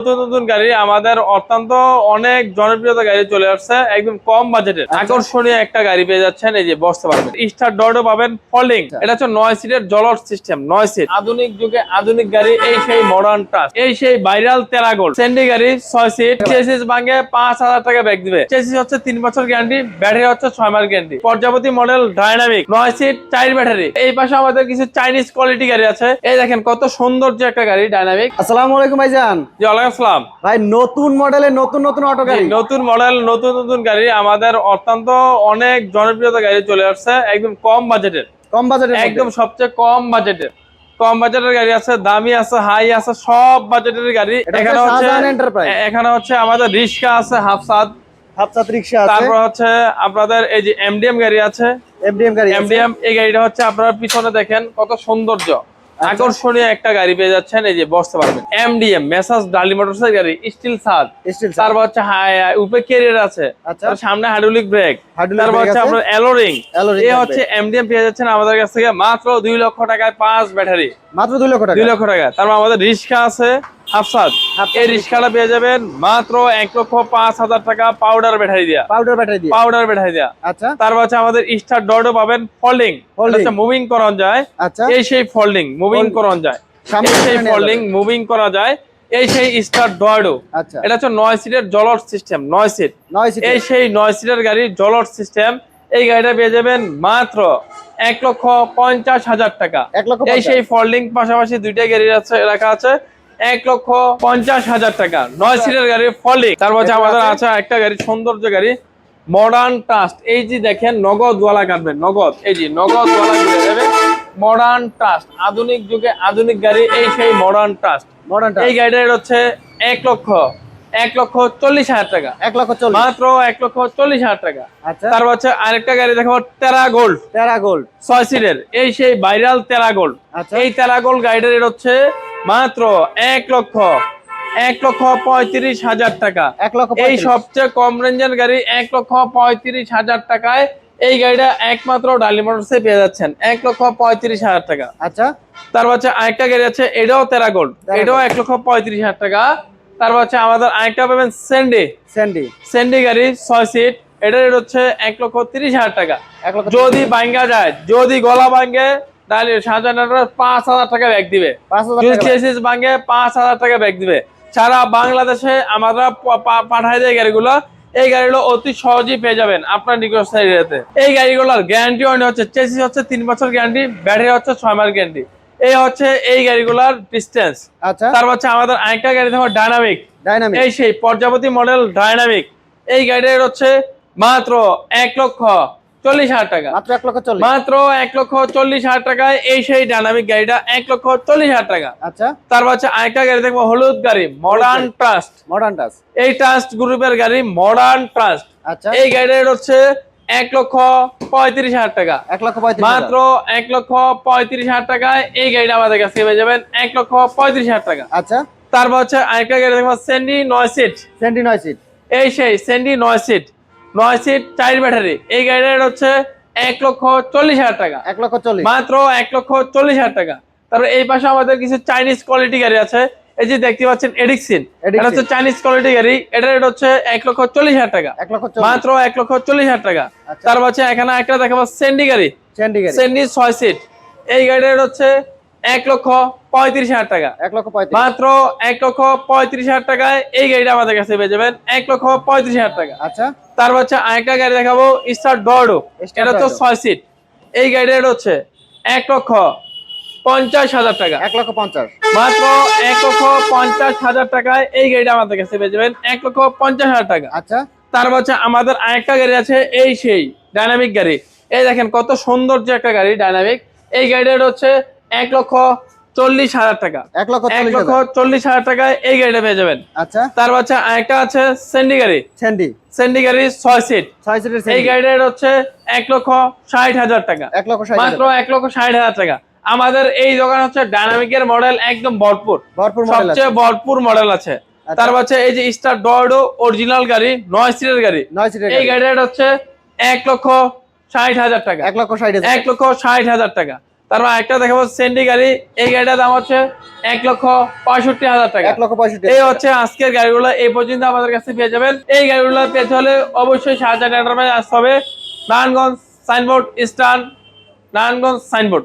নতুন নতুন গাড়ি আমাদের অত্যন্ত অনেক জনপ্রিয়তা গাড়ি চলে আসছে একদম কম বাজেটের। আকর্ষণীয় একটা গাড়ি পেয়ে যাচ্ছেন এই যে বসতে পারবেন স্টার ডরও পাবেন ফলিং এটা হচ্ছে নয় সিটের জলর সিস্টেম নয় সিট আধুনিক যুগে আধুনিক গাড়ি এই সেই মডার্ন টাচ এই সেই ভাইরাল তেরাগোল। সেন্ডি গাড়ি ছয় সিট চেসিস ভাঙে পাঁচ হাজার টাকা ব্যাগ দিবে। চেসিস হচ্ছে তিন বছর গ্যারান্টি ব্যাটারি হচ্ছে ছয় মাস গ্যারান্টি পর্যাপতি মডেল ডাইনামিক নয় সিট চাইর ব্যাটারি এই পাশে আমাদের কিছু চাইনিজ কোয়ালিটি গাড়ি আছে। এই দেখেন কত সৌন্দর্য একটা গাড়ি ডাইনামিক আসসালামু আলাইকুম ভাইজান। জি আসসালাম ভাই নতুন মডেলের নতুন নতুন অটো গাড়ি। নতুন মডেল নতুন নতুন গাড়ি। আমাদের অত্যন্ত অনেক জনপ্রিয়তা গাড়ি চলে আসছে একদম কম বাজেটের। কম বাজেটের একদম সবচেয়ে কম বাজেটের। কম বাজেটের গাড়ি আছে দামি আছে হাই আছে সব বাজেটের গাড়ি। এখানে হচ্ছে এখানে হচ্ছে আমাদের রিক্সা আছে হাফসাদ। হাফসাত রিক্সা আছে। তারপর হচ্ছে আপনাদের এই যে এমডিএম গাড়ি আছে। এমডিএম গাড়ি এমডিএম এই গাড়িটা হচ্ছে আপনারা পিছনে দেখেন কত সৌন্দর্য। আকর্ষণীয় একটা গাড়ি পেয়ে যাচ্ছেন এই যে বসতে পারবেন। এমডিএম মেসাজ ডালি মোটরসাইকেল গাড়ি স্টিল সাদ স্টিল তারপর হচ্ছে হাই উপরে ক্যারিয়ার আছে। আচ্ছা। সামনে হাইড্রোলিক ব্রেক তারপর হচ্ছে আপনার এলোরিং এই হচ্ছে এমডিএম পেয়ে যাচ্ছেন আমাদের কাছ থেকে মাত্র দুই লক্ষ টাকায় পাঁচ ব্যাটারি। মাত্র 2 লক্ষ টাকা। দুই লক্ষ টাকা। তারপর আমাদের রিক্সা আছে। হাফসাদ এই রিক্সাটা পেয়ে যাবেন মাত্র এক লক্ষ পাঁচ হাজার টাকা পাউডার ব্যাটারি দিয়া। পাউডার ব্যাটারি দিয়ে। পাউডার ব্যাটারি দিয়া। আচ্ছা। তারপর হচ্ছে আমাদের স্টার ডটও পাবেন ফোল্ডিং Folding। মুভিং করা যায়। আচ্ছা। এই সেই ফোল্ডিং মুভিং যায়। এই সেই ফোল্ডিং মুভিং করা যায়। এই সেই স্টার ডয়ডো আচ্ছা। এটা হচ্ছে নয় সিটের সিস্টেম নয় সিট নয় সিট এই সেই নয় সিটের গাড়ির সিস্টেম এই গাড়িটা পেয়ে যাবেন মাত্র এক লক্ষ পঞ্চাশ হাজার টাকা। এই সেই ফোল্ডিং পাশাপাশি দুইটা গাড়ি আছে রাখা আছে। এক লক্ষ পঞ্চাশ হাজার টাকা। নয় সিটের গাড়ি ফোল্ডিং তারপর আমাদের আছে? একটা গাড়ি সৌন্দর্য গাড়ি মডার্ন ট্রাস্ট এই যে দেখেন নগদ ওয়ালা কাটবেন নগদ। এই যে নগদ ওয়ালা ঘুরে যাবে মডার্ন ট্রাস্ট আধুনিক যুগে আধুনিক গাড়ি এই সেই মডার্ন ট্রাস্ট মডার্ন এই গাড়িটার হচ্ছে এক লক্ষ এক লক্ষ চল্লিশ হাজার টাকা। এক লক্ষ 40 মাত্র এক লক্ষ চল্লিশ হাজার টাকা। আচ্ছা। তারপর হচ্ছে আরেকটা গাড়ি দেখো তেরা গোল্ড টেরা গোল্ড ছয় সিটের। এই সেই ভাইরাল তেরা গোল্ড আচ্ছা। এই তেরা গোল্ড গাড়িটার হচ্ছে মাত্র এক লক্ষ এক লক্ষ পঁয়ত্রিশ হাজার টাকা। এক লক্ষ এই সবচেয়ে কম রেঞ্জের গাড়ি এক লক্ষ পঁয়ত্রিশ হাজার টাকায়। এই গাড়িটা একমাত্র ডালি মোটরসে পেয়ে যাচ্ছেন। এক লক্ষ পঁয়ত্রিশ হাজার টাকা। আচ্ছা। তারপর হচ্ছে আরেকটা গাড়ি আছে এটাও তেরা গোল্ড এটাও এক লক্ষ পঁয়ত্রিশ হাজার টাকা। তারপর হচ্ছে আমাদের আরেকটা পাবেন সেন্ডি স্যান্ডি সেন্ডি গাড়ি ছয় সিট এটা রেট হচ্ছে এক লক্ষ তিরিশ হাজার টাকা। যদি ভাঙ্গা যায় যদি গলা ভাঙ্গে তাহলে শাহজাহান পাঁচ হাজার টাকা ব্যাগ দিবে। 5000 যদি চেসিস ভাঙ্গে পাঁচ হাজার টাকা ব্যাগ দিবে। সারা বাংলাদেশে আমরা প- পা- পাঠাই দেয় গাড়িগুলো। এই গাড়িগুলো অতি সহজেই পেয়ে যাবেন আপনার নিকট এরিয়াতে। এই গাড়িগুলোর গ্যারান্টি ওয়ারেন্টি হচ্ছে চেসিস হচ্ছে তিন বছর গ্যারান্টি ব্যাটারি হচ্ছে ছয় মাস গ্যারান্টি এই হচ্ছে এই গাড়িগুলোর ডিস্টেন্স আচ্ছা। তারপর হচ্ছে আমাদের আরেকটা গাড়ি দেখো ডাইনামিক ডাইনামিক এই সেই পর্যাপতি মডেল ডাইনামিক এই গাড়ির হচ্ছে মাত্র এক লক্ষ চল্লিশ হাজার টাকা। মাত্র 1 লক্ষ 40 মাত্র এক লক্ষ চল্লিশ হাজার টাকায় এই সেই ডাইনামিক গাড়িটা এক লক্ষ চল্লিশ হাজার টাকা। আচ্ছা। তারপর হচ্ছে আরেকটা গাড়ি দেখব হলুদ গাড়ি মডার্ন ট্রাস্ট মডার্ন টাস এই ট্রাস্ট গ্রুপের গাড়ি মডার্ন ট্রাস্ট আচ্ছা। এই গাড়ির হচ্ছে এক লক্ষ পঁয়ত্রিশ হাজার টাকা। 1 লক্ষ মাত্র এক লক্ষ পঁয়ত্রিশ হাজার টাকায় এই গাড়িটা আমাদের কাছে পেয়ে যাবেন এক লক্ষ পঁয়ত্রিশ হাজার টাকা। আচ্ছা। তারপর হচ্ছে আরেকটা গাড়ি দেখব সেন্ডি নয় সিট স্যান্ডি নয় সিট এই সেই সেন্ডি নয় সিট নয় সিট চার ব্যাটারি এই গাড়ির হচ্ছে এক লক্ষ চল্লিশ হাজার টাকা। 1 লক্ষ 40 মাত্র এক লক্ষ চল্লিশ হাজার টাকা। তারপর এই পাশে আমাদের কিছু চাইনিজ কোয়ালিটি গাড়ি আছে। এই যে দেখতে পাচ্ছেন এডিক্সিন এটা হচ্ছে চাইনিজ কোয়ালিটি গাড়ি। এটার রেট হচ্ছে এক লক্ষ চল্লিশ হাজার টাকা। 1 লক্ষ মাত্র এক লক্ষ চল্লিশ হাজার টাকা। আচ্ছা। তারপর হচ্ছে এখানে একটা দেখাবো সেন্ডি গাড়ি। সেন্ডি ছয় সিট এই গাড়ির হচ্ছে এক লক্ষ পঁয়ত্রিশ হাজার টাকা। এক লক্ষ 35 মাত্র এক লক্ষ পঁয়ত্রিশ হাজার টাকায় এই গাড়িটা আমাদের কাছে পেয়ে যাবেন। এক লক্ষ পঁয়ত্রিশ হাজার টাকা। আচ্ছা। তার হচ্ছে আরেকটা গাড়ি দেখাবো স্টার Star এটা Dorado। ছয় সিট। এই rate হচ্ছে এক লক্ষ পঞ্চাশ হাজার টাকা। এক লক্ষ 50 মাত্র এক লক্ষ পঞ্চাশ হাজার টাকায় এই গাড়িটা আমাদের কাছে পেয়ে যাবেন। এক লক্ষ পঞ্চাশ হাজার টাকা। আচ্ছা। তার হচ্ছে আমাদের আরেকটা গাড়ি আছে এই সেই ডাইনামিক গাড়ি। এই দেখেন কত সৌন্দর্য একটা গাড়ি ডাইনামিক। এই গাড়িটার হচ্ছে এক লক্ষ চল্লিশ হাজার টাকা। এক লক্ষ এক লক্ষ চল্লিশ হাজার টাকায় এই গাড়িটা পেয়ে যাবেন। আচ্ছা। তারপর হচ্ছে আরেকটা আছে সেন্ডি গাড়ি। স্যান্ডি সেন্ডি গাড়ি ছয় সিট 6 সিটের এই স্যান্ডি গাড়িটার হচ্ছে এক লক্ষ ষাট হাজার টাকা। এক লক্ষ মাত্র এক লক্ষ ষাট হাজার টাকা। আমাদের এই দোকান হচ্ছে ডাইনামিকের মডেল একদম ভরপুর। ভরপুর সবচেয়ে ভরপুর মডেল আছে। তার তারপর হচ্ছে এই যে স্টার ডর্ডো অরিজিনাল গাড়ি নয় সিটের গাড়ি। নয় সিটের এই গাড়িটার হচ্ছে এক লক্ষ ষাট হাজার টাকা। এক লক্ষ ষাট এক লক্ষ ষাট হাজার টাকা। তারপর একটা দেখাবো সেন্ডি গাড়ি। এই গাড়িটার দাম হচ্ছে এক লক্ষ পঁয়ষট্টি হাজার টাকা। এক লক্ষ পঁয়ষট্টি এই হচ্ছে আজকের গাড়িগুলো এই পর্যন্ত আমাদের কাছে পেয়ে যাবেন। এই গাড়িগুলো পেতে হলে অবশ্যই শাহজাহান আসতে হবে। নারায়ণগঞ্জ সাইনবোর্ড স্টান নারায়ণগঞ্জ সাইনবোর্ড।